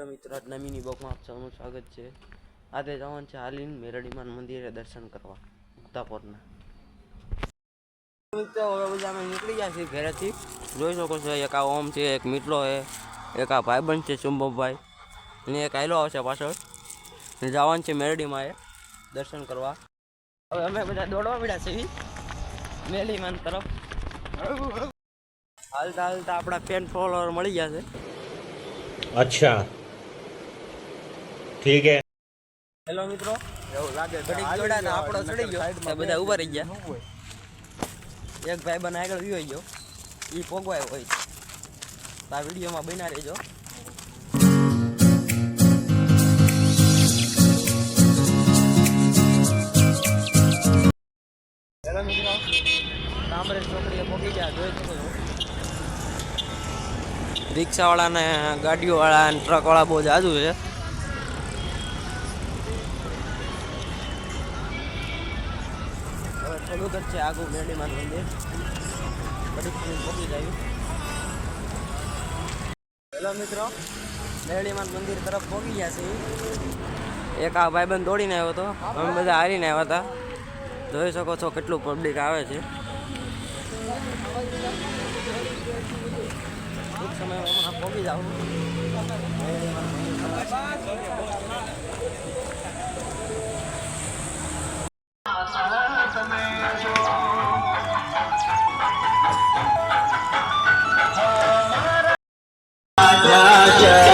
મિત્ર મિત્રો આજના મિની બ્લોકમાં આપ સૌનું સ્વાગત છે. આજે જવાનું છે હાલીન મેરડીમાં મંદિરે દર્શન કરવા મુક્તાપોરના મિત્રો, હવે બધા અમે નીકળી ગયા છીએ ઘરેથી. જોઈ શકો છો, એક આ ઓમ છે, એક મિત્રો છે, એક આ ભાઈબંધ છે, ચુંબકભાઈ. અને એક આયલો આવશે પાછળ. જવાનું છે મેરડીમાં એ, દર્શન કરવા. હવે અમે બધા દોડવા પડ્યા છીએ મેલીમાન તરફ. હાલતા હાલતા આપણા ફેન ફોલોવર મળી ગયા છે. અચ્છા. ઠીક હે. હેલો મિત્રો. એવું લાગે જોડાના આપણો ચડી ગયો. બધા ઊભા રહી ગયા. એક ભાઈ બને આગળ વિયો ગયો. એ પોગવાય હોય. તો આ વિડીયોમાં બના રહેજો. હેલો મિત્રો. કામરેજ ચોકડીએ પહોંચી ગયા. જોઈ શકો રિક્ષાવાળા ને ગાડીઓવાળા ને ટ્રકવાળા બહુ જાજુ છે. થોડુંક જ છે આગું મેરડીમાન મંદિર. બધી પહોંચી જાય. હેલો મિત્રો મેરડીમાન મંદિર તરફ પહોંચી ગયા છે એક આ ભાઈબંધ દોડીને આવ્યો હતો. અમે બધા હારીને આવ્યા હતા. જોઈ શકો છો કેટલું પબ્લિક આવે છે. ટૂંક સમયમાં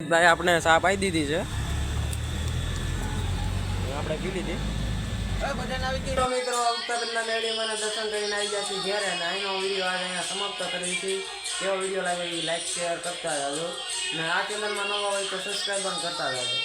ભાઈ, આપણે સાપ પાઈ દીધી છે. આપણે પી લીધી. ઉત્તરના મેળીમાં દર્શન કરીને આવી ગયા છીએ ઘેરે અને અહીંનો વીડિયો સમાપ્ત કરી છે. કેવો વીડિયો લાગે એ લાઈક કરતા રહેજો. અને આ ચેનલમાં નવા હોય તો સબસ્ક્રાઈબ પણ કરતા રહેજો.